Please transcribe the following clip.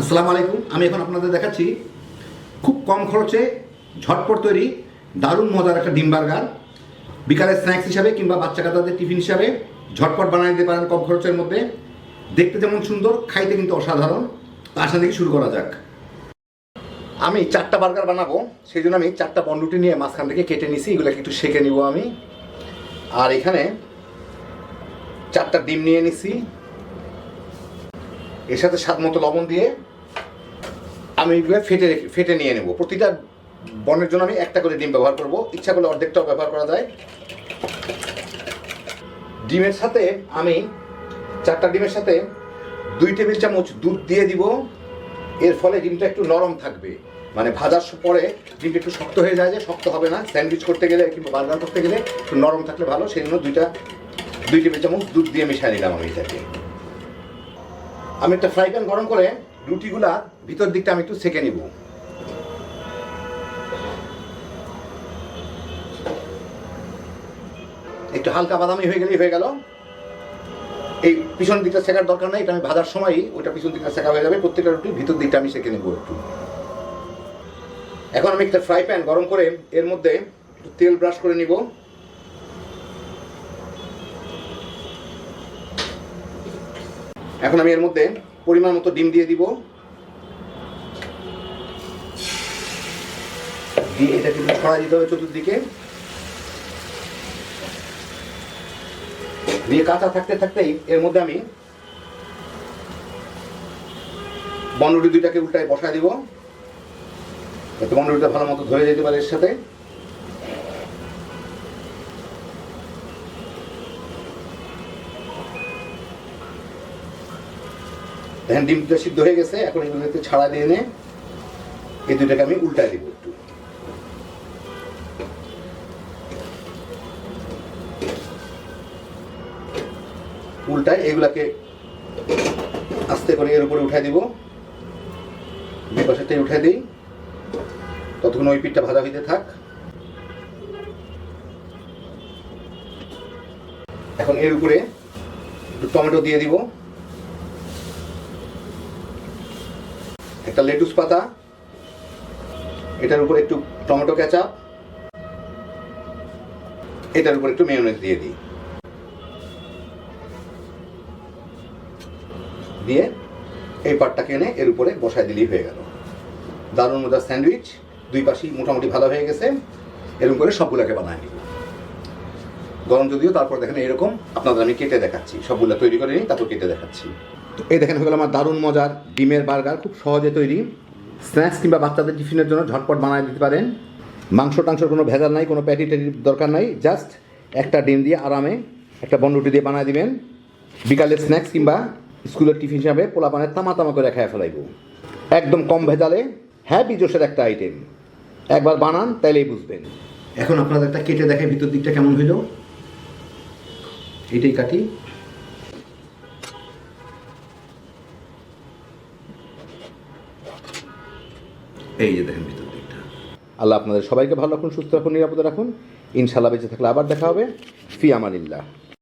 আসসালামু আলাইকুম। আমি এখন আপনাদের দেখাচ্ছি, খুব কম খরচে ঝটপট তৈরি, দারুণ মজার একটা ডিম বার্গার। বিকালের স্ন্যাক্স হিসাবে কিংবা বাচ্চা কাচ্চাদের টিফিন হিসাবে ঝটপট বানিয়ে দিতে পারেন কম খরচের মধ্যে। দেখতে যেমন সুন্দর, খাইতে কিন্তু অসাধারণ। তার সাথে শুরু করা যাক। আমি চারটা বার্গার বানাবো, সেই জন্য আমি চারটা বন্ডুটি নিয়ে মাঝখান থেকে কেটে নিছি, এগুলোকে একটু সেঁকে নিব আমি। আর এখানে চারটা ডিম নিয়ে নিছি। এর সাথে স্বাদ মতো লবণ দিয়ে আমি এগুলো ফেটে ফেটে নিয়ে নেব। প্রতিটা বনের জন্য আমি একটা করে ডিম ব্যবহার করব। ইচ্ছা করলে অর্ধেকটাও ব্যবহার করা যায়। ডিমের সাথে আমি চারটা ডিমের সাথে দুই টেবিল চামচ দুধ দিয়ে দিব। এর ফলে ডিমটা একটু নরম থাকবে। মানে ভাজার পরে ডিমটা একটু শক্ত হয়ে যায় যে শক্ত হবে না। স্যান্ডউইচ করতে গেলে কিংবা বার্গার করতে গেলে একটু নরম থাকলে ভালো। সেই জন্য দুইটা দুই টেবিল চামচ দুধ দিয়ে মিশিয়ে নিলাম আমি এটাকে। আমি একটা ফ্রাই প্যান গরম করে রুটিগুলা ভিতর দিকটা আমি একটু সেকে নিব। একটু হালকা বাদামি হয়ে গেলেই হয়ে গেল। এই পিছন দিকটা শেখার দরকার নাই, এটা আমি ভাজার সময়ই ওটা পিছন দিকটা শেখা হয়ে যাবে, প্রত্যেকটা রুটি ভিতর দিকটা আমি সেকে নেব একটু। এখন আমি একটা ফ্রাই প্যান গরম করে এর মধ্যে একটু তেল ব্রাশ করে নিব। এখন আমি এর মধ্যে পরিমাণ মতো ডিম দিয়ে দিব। দিয়ে এটা কিন্তু ছড়া দিতে হবে চতুর্দিকে। দিয়ে কাঁচা থাকতে থাকতেই এর মধ্যে আমি বনরুটি দুইটাকে উল্টায় বসায় দিব। যাতে বনরুটিটা ভালো মতো ধরে যেতে পারে এর সাথে। দেখেন ডিম দুটো সিদ্ধ হয়ে গেছে, এখন এগুলোকে ছাড়া দিয়ে এনে এই দুটাকে আমি উল্টায় দিব একটু। উল্টায় এগুলাকে আস্তে করে এর উপরে উঠাই দিব। দুই পাশেরটাই উঠাই দিই। ততক্ষণ ওই পিঠটা ভাজা হইতে থাক। এখন এর উপরে টমেটো দিয়ে দিব। একটা লেটুস পাতা। এটার উপর একটু টমেটো কেচাপ এটার উপর একটু মেয়োনেজ দিয়ে দিই। দিয়ে এই পাটটাকে এনে এর উপরে বসায় দিলেই হয়ে গেল। দারুণ মজার স্যান্ডউইচ। দুই পাশেই মোটামুটি ভালো হয়ে গেছে। এরকম করে সবগুলোকে বানায় নিব গরম যদিও, তারপর দেখেন এরকম আপনাদের আমি কেটে দেখাচ্ছি। সবগুলো তৈরি করে নিই, তারপর কেটে দেখাচ্ছি। এই দেখেন হয়ে গেল আমার দারুণ মজার ডিমের বার্গার, খুব সহজে তৈরি। স্ন্যাক্স কিংবা বাচ্চাদের টিফিনের জন্য ঝটপট বানিয়ে দিতে পারেন। মাংস টাংসর কোনো ভেজাল নাই, কোনো প্যাটি ট্যাটির দরকার নাই জাস্ট একটা ডিম দিয়ে আরামে একটা বনরুটি দিয়ে বানিয়ে দিবেন। বিকালে স্ন্যাক্স কিংবা স্কুলের টিফিন হিসাবে পোলা পানের তামা তামা করে খায় ফেলাইব। একদম কম ভেজালে হ্যাপি জোশের একটা আইটেম একবার বানান, তাইলেই বুঝবেন। এখন আপনাদের একটা কেটে দেখে ভিতর দিকটা কেমন হইল। এটাই কাটি। এই যে দেখেন ভিতর দিকটা। আল্লাহ আপনাদের সবাইকে ভালো রাখুন, সুস্থ রাখুন, নিরাপদে রাখুন। ইনশাল্লাহ বেঁচে থাকলে আবার দেখা হবে। ফি আমানিল্লাহ।